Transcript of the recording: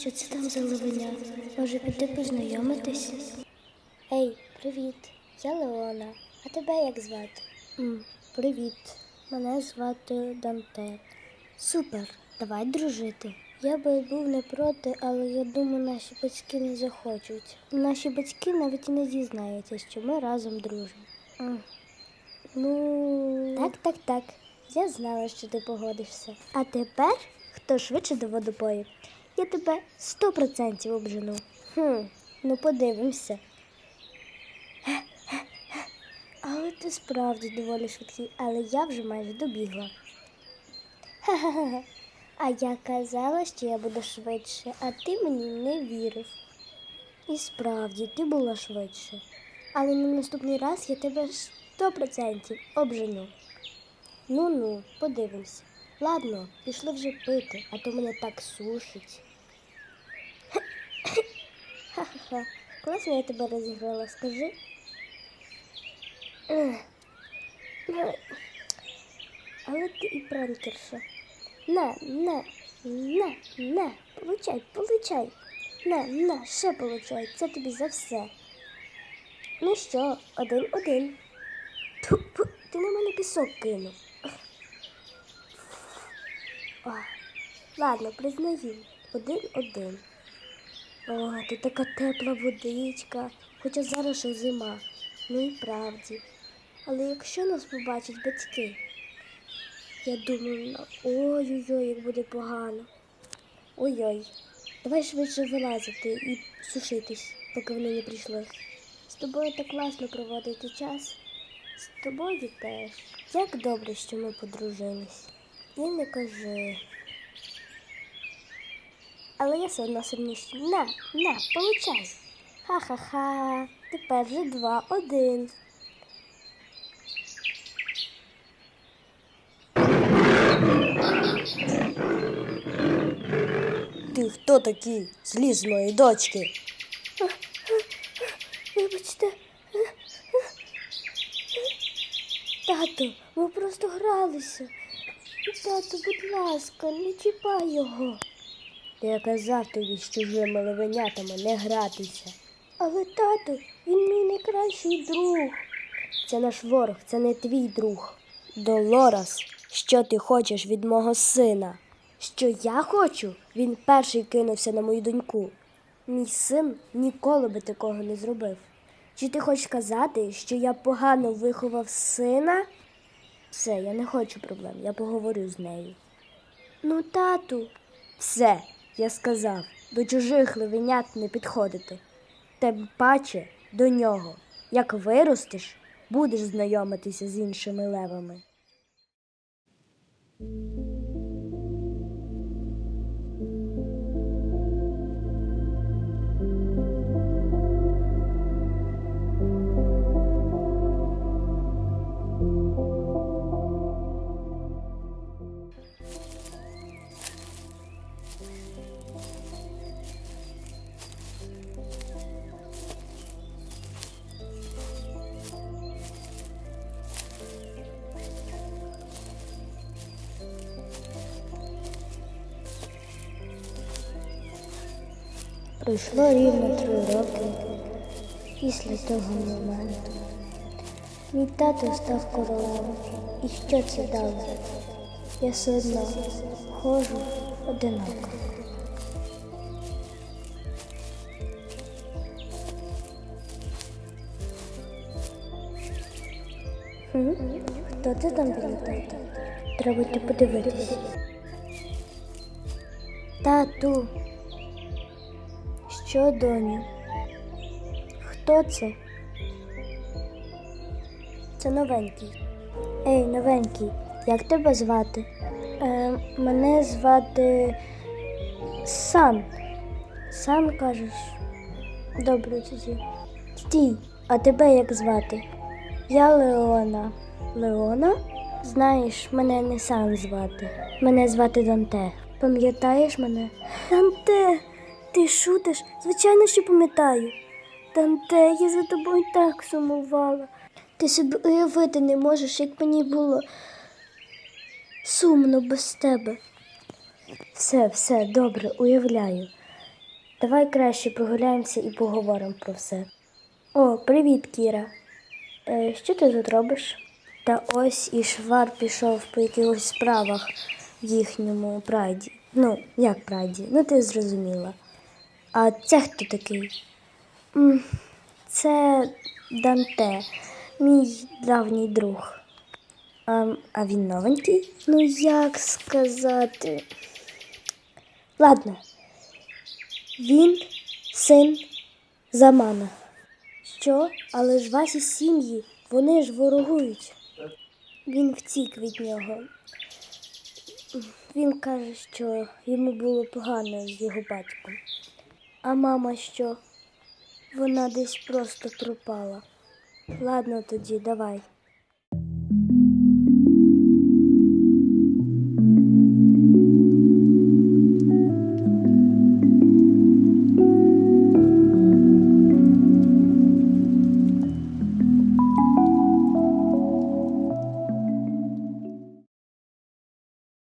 Що це там за левеня? Може піти познайомитись? Ей, привіт, я Леона. А тебе як звати? м привіт, мене звати Данте. Супер, давай дружити. Я би був не проти, але я думаю, наші батьки не захочуть. Наші батьки навіть і не дізнаються, що ми разом дружимо. М. Ну. Так, так, так. Я знала, що ти погодишся. А тепер хто швидше до водопою? Я тебе сто процентів обжену. Хм, ну подивимося. Ти справді доволі швидкий, але я вже майже добігла. Ха-ха-ха. А я казала, що я буду швидше, а ти мені не вірив. І справді, ти була швидше. Але на наступний раз я тебе сто процентів обжену. Ну-ну, подивимось. Ладно, пішли вже пити, а то мене так сушить. Ха-ха-ха. Класно я тебе розіграла, скажи. Ну, Але ти і пранкерша. На, на, на, на, получай, получай. На, на, ще получай. Це тобі за все. Ну що, один-один. Ти на мене пісок кинув. О, ладно, признаю. Один-один. О, ти така тепла водичка, хоча зараз ще зима. Ну і правді. Але якщо нас побачать батьки, я думаю, ой-ой-ой, як буде погано. Ой-ой. Давай швидше вилазити і сушитись, поки вони не прийшли. З тобою так класно проводити час. З тобою теж. Як добре, що ми подружились. І не кажи. Але я все одно сильніша. На, на, получай. Ха-ха-ха. Тепер вже два, один. Хто такий? Зліз з моєї дочки. Вибачте. Тату, ми просто гралися. Тату, будь ласка, не чіпай його. Я казав тобі з чужими левенятами не гратися. Але тату, він мій найкращий друг. Це наш ворог, це не твій друг. Долорас, що ти хочеш від мого сина? Що я хочу? Він перший кинувся на мою доньку. Мій син ніколи би такого не зробив. Чи ти хочеш сказати, що я погано виховав сина? Все, я не хочу проблем, я поговорю з нею. Ну, тату, Все, я сказав, до чужих левенят не підходити. Тим паче до нього. Як виростеш, будеш знайомитися з іншими левами. Пройшло рівно три роки після того моменту. Мій тато став королем. І що це дало? Я все одно ходжу одиноко. Хто це там біля тата? Треба йти подивитись. Тату. Що, доню? Хто це? Це новенький. Ей, новенький, як тебе звати? Е, мене звати Сан. Сан кажеш? Добре тоді. Стій, А тебе як звати? Я Леона. Леона? Знаєш, мене не сам звати. Мене звати Данте. Пам'ятаєш мене? Данте, ти шутиш? Звичайно, що пам'ятаю. Данте, я за тобою так сумувала. Ти собі уявити не можеш, як мені було сумно без тебе. Все, все, добре, уявляю. Давай краще прогуляємося і поговоримо про все. О, привіт, Кіра. Е, що ти тут робиш? Та ось і швар пішов по якихось справах в їхньому прайді. Ну, як прайді? Ну ти зрозуміла. А це хто такий? Це Данте, мій давній друг. А, а він новенький? Ну, як сказати? Ладно. Він син Замана. Що? Але ж ваші сім'ї, вони ж ворогують. Він втік від нього. Він каже, що йому було погано з його батьком. А мама що? Вона десь просто пропала. Ладно тоді, давай.